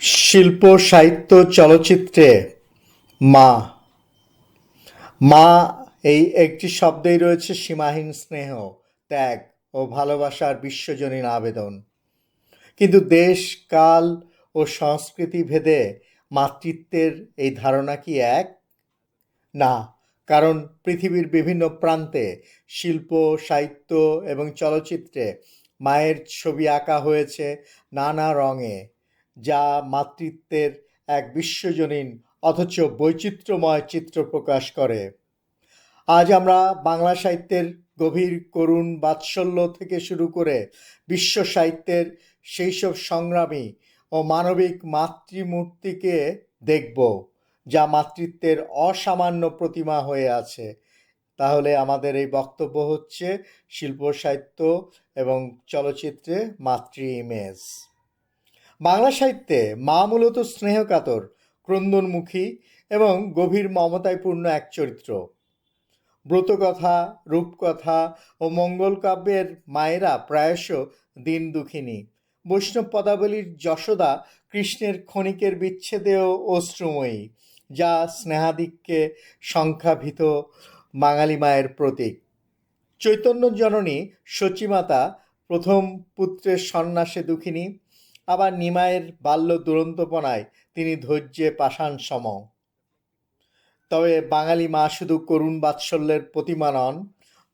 শিল্প, সাহিত্য, চলচ্চিত্রে মা। মা এই একটি শব্দেই রয়েছে সীমাহীন স্নেহ, ত্যাগ ও ভালোবাসার বিশ্বজনীন আবেদন। কিন্তু দেশ, কাল ও সংস্কৃতি ভেদে মাতৃত্বের এই ধারণা কি এক? না, কারণ পৃথিবীর বিভিন্ন প্রান্তে শিল্প, সাহিত্য এবং চলচ্চিত্রে মায়ের ছবি আঁকা হয়েছে নানা রঙে। যা মাতৃত্বের এক বিশ্বজনীন অথচ বৈচিত্র্যময় চিত্র প্রকাশ করে। আজ আমরা বাংলা সাহিত্যের গভীর করুণ বাৎসল্য থেকে শুরু করে বিশ্ব সাহিত্যের সেই সব সংগ্রামী ও মানবিক মাতৃমূর্তিকে দেখব, যা মাতৃত্বের অসামান্য প্রতিমা হয়ে আছে। তাহলে আমাদের এই বক্তব্য হচ্ছে শিল্প সাহিত্য এবং চলচ্চিত্রে মাতৃ ইমেজ। বাংলা সাহিত্যে মা মূলত স্নেহকাতর, ক্রন্দনমুখী এবং গভীর মমতায় পূর্ণ এক চরিত্র। ব্রতকথা, রূপকথা ও মঙ্গল কাব্যের মায়েরা প্রায়শ দিন দুঃখিনী। বৈষ্ণব পদাবলীর যশোদা কৃষ্ণের ক্ষণিকের বিচ্ছেদেও অশ্রুময়ী, যা স্নেহাদিককে সংখ্যাভীত বাঙালি মায়ের প্রতীক। চৈতন্য জননী সচিমাতা প্রথম পুত্রের সন্ন্যাসে দুঃখিনী আবার নিমায়ের বাল্য দুরন্তপনায় তিনি ধৈর্যে পাষাণ সম। তবে বাঙালি মা শুধু করুণ বাৎসল্যের প্রতিমা নন,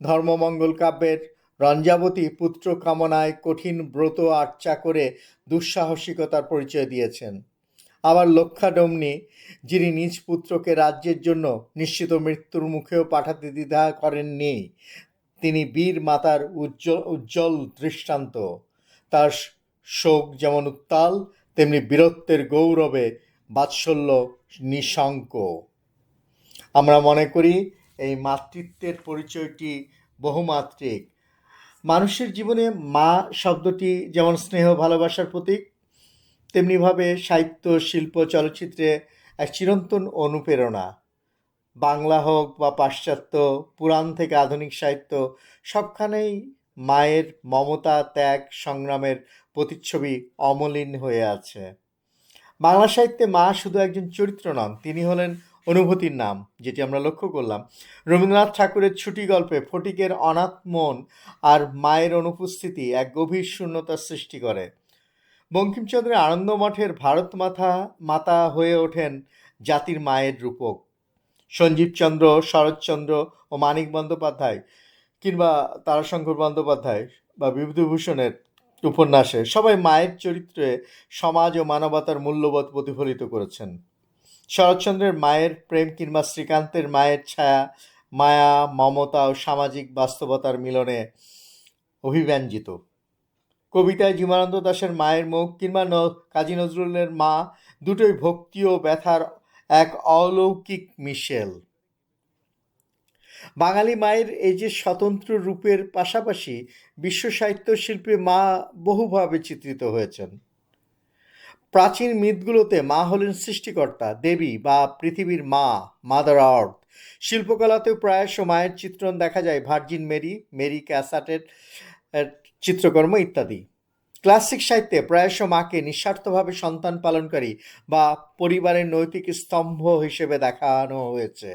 ধর্মমঙ্গল কাব্যের রঞ্জাবতী পুত্র কামনায় কঠিন ব্রত আর্চা করে দুঃসাহসিকতার পরিচয় দিয়েছেন। আবার লক্ষাডমনি, যিনি নিজ পুত্রকে রাজ্যের জন্য নিশ্চিত মৃত্যুর মুখেও পাঠাতে দ্বিধা করেননি, তিনি বীর মাতার উজ্জ্বল উজ্জ্বল দৃষ্টান্ত। তার শোক যেমন উত্তাল, তেমনি বীরত্বের গৌরবে বাৎসল্য নিঃশঙ্ক। আমরা মনে করি এই মাতৃত্বের পরিচয়টি বহুমাত্রিক। মানুষের জীবনে মা শব্দটি যেমন স্নেহ, ভালোবাসার প্রতীক, তেমনিভাবে সাহিত্য, শিল্প, চলচ্চিত্রে এক চিরন্তন অনুপ্রেরণা। বাংলা হোক বা পাশ্চাত্য, পুরাণ থেকে আধুনিক সাহিত্য, সবখানেই মায়ের মমতা, ত্যাগ, সংগ্রামের প্রতিচ্ছবি অমলিন হয়ে আছে। বাংলা সাহিত্যে মা শুধু একজন চরিত্র নন, তিনি হলেন অনুভূতির নাম, যেটি আমরা লক্ষ্য করলাম। রবীন্দ্রনাথ ঠাকুরের ছুটি গল্পে ফটিকের অনাথ মন আর মায়ের অনুপস্থিতি এক গভীর শূন্যতার সৃষ্টি করে। বঙ্কিমচন্দ্রের আনন্দ মঠের ভারত মাথা, মাতা হয়ে ওঠেন জাতির মায়ের রূপক। সঞ্জীবচন্দ্র শরৎচন্দ্র ও মানিক বন্দ্যোপাধ্যায় কিংবা তারাশঙ্কর বন্দ্যোপাধ্যায় বা বিভূতিভূষণের উপন্যাসে সবাই মায়ের চরিত্রে সমাজ ও মানবতার মূল্যবোধ প্রতিফলিত করেছেন। শরৎচন্দ্রের মায়ের প্রেম কিংবা শ্রীকান্তের মায়ের ছায়া, মায়া, মমতা ও সামাজিক বাস্তবতার মিলনে অভিব্যঞ্জিত। কবিতায় জীবনানন্দ দাশের মায়ের মুখ কিংবা কাজী নজরুলের মা দুটোই ভক্তি ও ব্যথার এক অলৌকিক মিশেল। বাঙালি মায়ের এই যে স্বতন্ত্র রূপের পাশাপাশি বিশ্ব সাহিত্য শিল্পে মা বহুভাবে চিত্রিত হয়েছেন। প্রাচীন মিথগুলোতে মা হলেন সৃষ্টিকর্তা, দেবী বা পৃথিবীর মা মাদার আর্থ শিল্পকলাতেও প্রায়শ মায়ের চিত্রণ দেখা যায়, ভার্জিন মেরি মেরি ক্যাসাটের চিত্রকর্ম ইত্যাদি। ক্লাসিক সাহিত্যে প্রায়শ মাকে নিঃস্বার্থভাবে সন্তান পালনকারী বা পরিবারের নৈতিক স্তম্ভ হিসেবে দেখানো হয়েছে।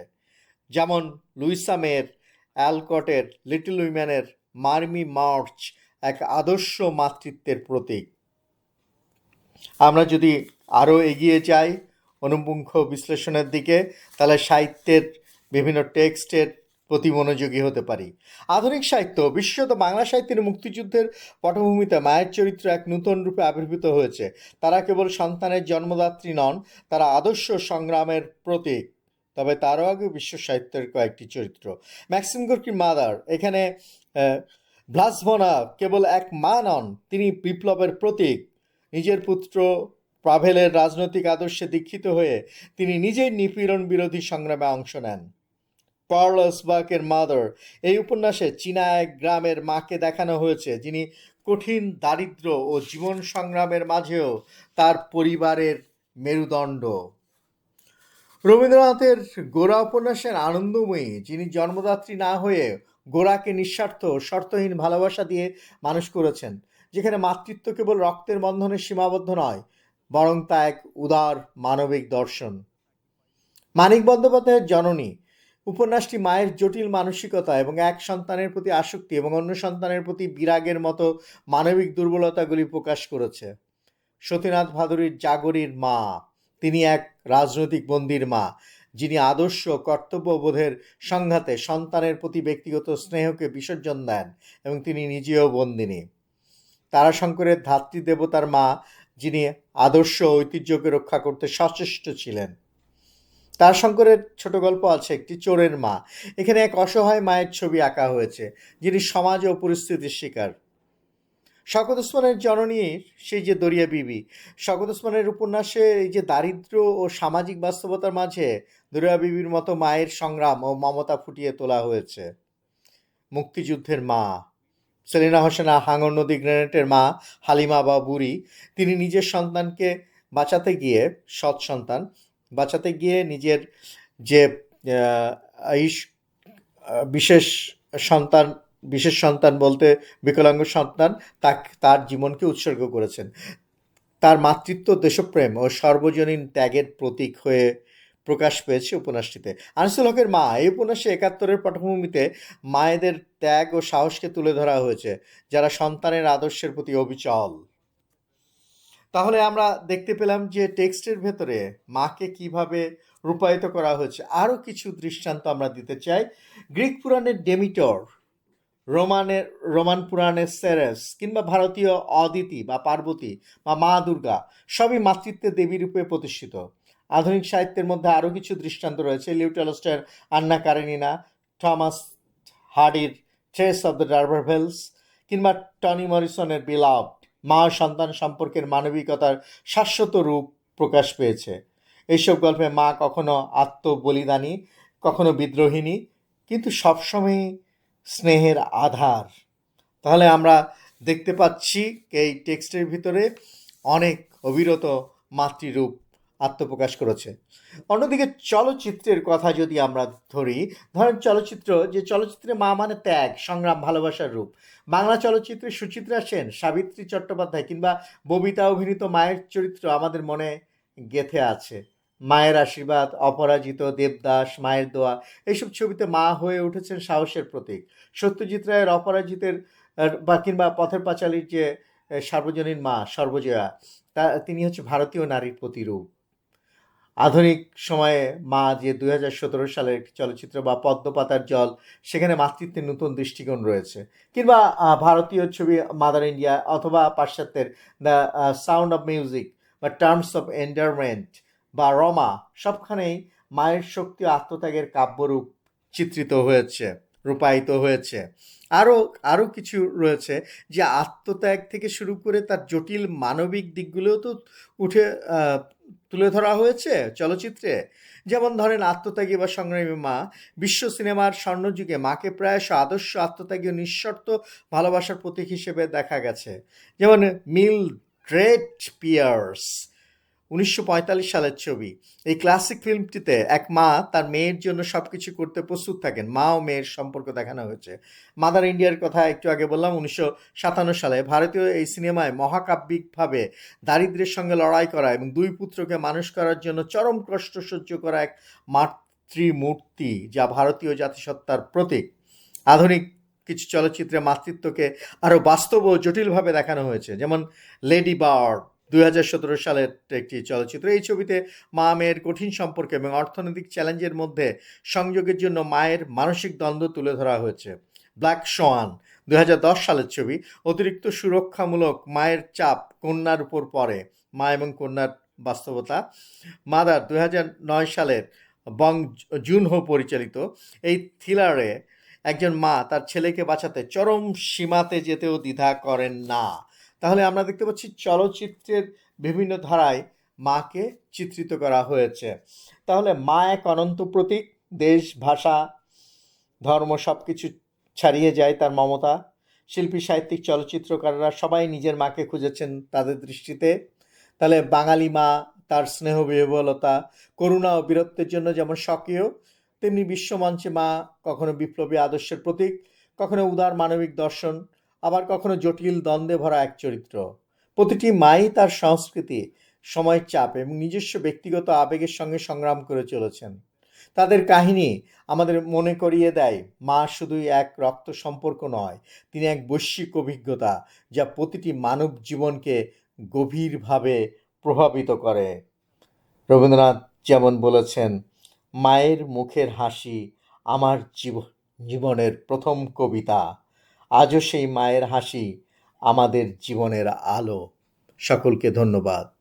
যেমন লুইসা মেয়ের, অ্যালকটের, লিটল উইম্যানের, মার্মি মার্চ এক আদর্শ মাতৃত্বের প্রতীক। আমরা যদি আরও এগিয়ে যাই অনুপুঙ্খ বিশ্লেষণের দিকে, তাহলে সাহিত্যের বিভিন্ন টেক্সটের প্রতি মনোযোগী হতে পারি। আধুনিক সাহিত্য, বিশেষত বাংলা সাহিত্যের মুক্তিযুদ্ধের পটভূমিতে মায়ের চরিত্র এক নূতন রূপে আবির্ভূত হয়েছে। তারা কেবল সন্তানের জন্মদাত্রী নন, তারা আদর্শ সংগ্রামের প্রতীক। তবে তারও আগে বিশ্ব সাহিত্যের কয়েকটি চরিত্র। ম্যাক্সিম গোর্কির মাদার, এখানে ভ্লাসভনা কেবল এক মা নন, তিনি বিপ্লবের প্রতীক। নিজের পুত্র প্রাভেলের রাজনৈতিক আদর্শে দীক্ষিত হয়ে তিনি নিজেই নিপীড়ন বিরোধী সংগ্রামে অংশ নেন। পার্লসবার্কের মাদার, এই উপন্যাসে চীনা এক গ্রামের মাকে দেখানো হয়েছে, যিনি কঠিন দারিদ্র ও জীবন সংগ্রামের মাঝেও তার পরিবারের মেরুদণ্ড। রবীন্দ্রনাথের গোরা উপন্যাসের আনন্দময়ী, যিনি জন্মদাত্রী না হয়ে গোরাকে নিঃস্বার্থ, শর্তহীন ভালোবাসা দিয়ে মানুষ করেছেন, যেখানে মাতৃত্ব কেবল রক্তের বন্ধনে সীমাবদ্ধ নয়, বরং তা এক উদার মানবিক দর্শন। মানিক বন্দ্যোপাধ্যায়ের জননী। উপন্যাসটি মায়ের জটিল মানসিকতা এবং এক সন্তানের প্রতি আসক্তি এবং অন্য সন্তানের প্রতি বিরাগের মতো মানবিক দুর্বলতাগুলি প্রকাশ করেছে। সতীনাথ ভাদুরীর জাগরীর মা তিনি এক রাজনৈতিক বন্দির মা, যিনি আদর্শ কর্তব্যবোধের সংঘাতে সন্তানের প্রতি ব্যক্তিগত স্নেহকে বিসর্জন দেন এবং তিনি নিজেও বন্দিনী। তারাশঙ্করের ধাত্রী দেবতার মা, যিনি আদর্শ ঐতিহ্যকে রক্ষা করতে সচেষ্ট ছিলেন। তারাশঙ্করের ছোট গল্প আছে একটি চোরের মা। এখানে এক অসহায় মায়ের ছবি আঁকা হয়েছে, যিনি সমাজ ও পরিস্থিতির শিকার। শকত ওসমানের জননীর সেই যে দরিয়া বিবি শকত ওসমানের উপন্যাসে এই যে দারিদ্র ও সামাজিক বাস্তবতার মাঝে দরিয়া বিবির মতো মায়ের সংগ্রাম ও মমতা ফুটিয়ে তোলা হয়েছে। মুক্তিযুদ্ধের মা, সেলিনা হোসেনা হাঙর নদী গ্রেনেটের মা হালিমা বা বুড়ি তিনি নিজের সন্তানকে বাঁচাতে গিয়ে, সৎ সন্তান, বাঁচাতে গিয়ে নিজের যে বিশেষ সন্তান বিশেষ সন্তান বলতে বিকলাঙ্গ সন্তান তা তার জীবনকে উৎসর্গ করেছেন। তার মাতৃত্ব দেশপ্রেম ও সর্বজনীন ত্যাগের প্রতীক হয়ে প্রকাশ পেয়েছে উপন্যাসটিতে। আনিসুল হকের মা এই উপন্যাসে একাত্তরের পটভূমিতে মায়েদের ত্যাগ ও সাহসকে তুলে ধরা হয়েছে, যারা সন্তানের আদর্শের প্রতি অবিচল। তাহলে আমরা দেখতে পেলাম যে টেক্সটের ভেতরে মাকে কীভাবে রূপায়িত করা হয়েছে। আরও কিছু দৃষ্টান্ত আমরা দিতে চাই। গ্রিক পুরাণের ডেমিটর রোমানের রোমান পুরাণের সেরেস কিংবা ভারতীয় অদিতি বা পার্বতী বা মা দুর্গা সবই মাতৃত্বের দেবী রূপে প্রতিষ্ঠিত। আধুনিক সাহিত্যের মধ্যে আরও কিছু দৃষ্টান্ত রয়েছে। লিউটেলস্টের আন্না কারেনিনা, থমাস হার্ডির ট্রেস অব দ্য ডারভারভেলস কিংবা টনি মরিসনের বিলাভ মা সন্তান সম্পর্কের মানবিকতার শাশ্বত রূপ প্রকাশ পেয়েছে। এইসব গল্পে মা কখনো আত্মবলিদানী, কখনো বিদ্রোহিণী, কিন্তু সবসময়ই স্নেহের আধার। তাহলে আমরা দেখতে পাচ্ছি এই টেক্সটের ভিতরে অনেক অবিরত মাতৃরূপ আত্মপ্রকাশ করেছে। অন্যদিকে চলচ্চিত্রের কথা যদি আমরা ধরি, ধরেন চলচ্চিত্র, যে চলচ্চিত্রে মা মানে ত্যাগ, সংগ্রাম, ভালোবাসার রূপ। বাংলা চলচ্চিত্রে সুচিত্রা সেন, সাবিত্রী চট্টোপাধ্যায় কিংবা ববিতা অভিনীত মায়ের চরিত্র আমাদের মনে গেথে আছে। মায়ের আশীর্বাদ, অপরাজিত, দেবদাস, মায়ের দোয়া, এইসব ছবিতে মা হয়ে উঠেছেন সাহসের প্রতীক। সত্যজিৎ রায়ের অপরাজিতের বা কিংবা পথের পাঁচালীর যে সার্বজনীন মা সর্বজয়া, তা, তিনি হচ্ছে ভারতীয় নারীর প্রতিরূপ। আধুনিক সময়ে মা যে দুই হাজার সতেরো সালের একটি চলচ্চিত্র বা পদ্মপাতার জল, সেখানে মাতৃত্বের নতুন দৃষ্টিকোণ রয়েছে। কিংবা ভারতীয় ছবি মাদার ইন্ডিয়া অথবা পাশ্চাত্যের, দ্য সাউন্ড অফ মিউজিক বা টার্মস অফ এন্ডারমেন্ট বা রমা সবখানেই মায়ের শক্তি আত্মত্যাগের কাব্যরূপ চিত্রিত হয়েছে, রূপায়িত হয়েছে। আরও আরও কিছু রয়েছে যে আত্মত্যাগ থেকে শুরু করে তার জটিল মানবিক দিকগুলোও তো উঠে তুলে ধরা হয়েছে চলচ্চিত্রে। যেমন ধরেন আত্মত্যাগী বা সংগ্রামী মা, বিশ্ব সিনেমার স্বর্ণযুগে মাকে প্রায় আদর্শ, আত্মত্যাগী ও নিঃশর্ত ভালোবাসার প্রতীক হিসেবে দেখা গেছে। যেমন মিল ড্রেড পিয়ার্স উনিশশো পঁয়তাল্লিশ সালের ছবি। এই ক্লাসিক ফিল্মটিতে এক মা তার মেয়ের জন্য সব কিছু করতে প্রস্তুত থাকেন। মা ও মেয়ের সম্পর্ক দেখানো হয়েছে। মাদার ইন্ডিয়ার কথা একটু আগে বললাম, উনিশশো সাতান্ন সালে ভারতীয় এই সিনেমায় মহাকাব্যিকভাবে দারিদ্র্যের সঙ্গে লড়াই করা এবং দুই পুত্রকে মানুষ করার জন্য চরম কষ্ট সহ্য করা এক মাতৃমূর্তি যা ভারতীয় জাতিসত্তার প্রতীক। আধুনিক কিছু চলচ্চিত্রে মাতৃত্বকে আরও বাস্তব ও জটিলভাবে দেখানো হয়েছে, যেমন লেডি বার্ড দুই হাজার সতেরো সালের একটি চলচ্চিত্র। এই ছবিতে মা মেয়ের কঠিন সম্পর্ক এবং অর্থনৈতিক চ্যালেঞ্জের মধ্যে সংযোগের জন্য মায়ের মানসিক দ্বন্দ্ব তুলে ধরা হয়েছে। ব্ল্যাক সোয়ান দু হাজার দশ সালের ছবি। অতিরিক্ত সুরক্ষামূলক মায়ের চাপ কন্যার উপর পড়ে। মা এবং কন্যার বাস্তবতা। মাদার নয় সালের বং জুনহো পরিচালিত। এই থ্রিলারে একজন মা তার ছেলেকে বাঁচাতে চরম সীমাতে যেতেও দ্বিধা করেন না। তাহলে আমরা দেখতে পাচ্ছি চলচ্চিত্রের বিভিন্ন ধারায় মাকে চিত্রিত করা হয়েছে। তাহলে মা এক অনন্ত প্রতীক, দেশ, ভাষা, ধর্ম সব কিছু ছাড়িয়ে যায় তার মমতা। শিল্পী, সাহিত্যিক, চলচ্চিত্রকাররা সবাই নিজের মাকে খুঁজেছেন তাদের দৃষ্টিতে। তাহলে বাঙালি মা, তার স্নেহ বিহবলতা, করুণা ও বীরত্বের জন্য যেমন স্বকীয়, তেমনি বিশ্বমঞ্চে মা কখনো বিপ্লবী আদর্শের প্রতীক, কখনো উদার মানবিক দর্শন আবার কখনো জটিল দ্বন্দ্বে ভরা এক চরিত্র। প্রতিটি মাই তার সংস্কৃতি, সময়ের চাপ এবং নিজস্ব ব্যক্তিগত আবেগের সঙ্গে সংগ্রাম করে চলেছেন। তাদের কাহিনী আমাদের মনে করিয়ে দেয়, মা শুধুই এক রক্ত সম্পর্ক নয়, তিনি এক বৈশ্বিক অভিজ্ঞতা যা প্রতিটি মানব জীবনকে গভীরভাবে প্রভাবিত করে। রবীন্দ্রনাথ যেমন বলেছেন, মায়ের মুখের হাসি আমার জীব- জীবনের প্রথম কবিতা। আজও সেই মায়ের হাসি আমাদের জীবনের আলো। সকলকে ধন্যবাদ।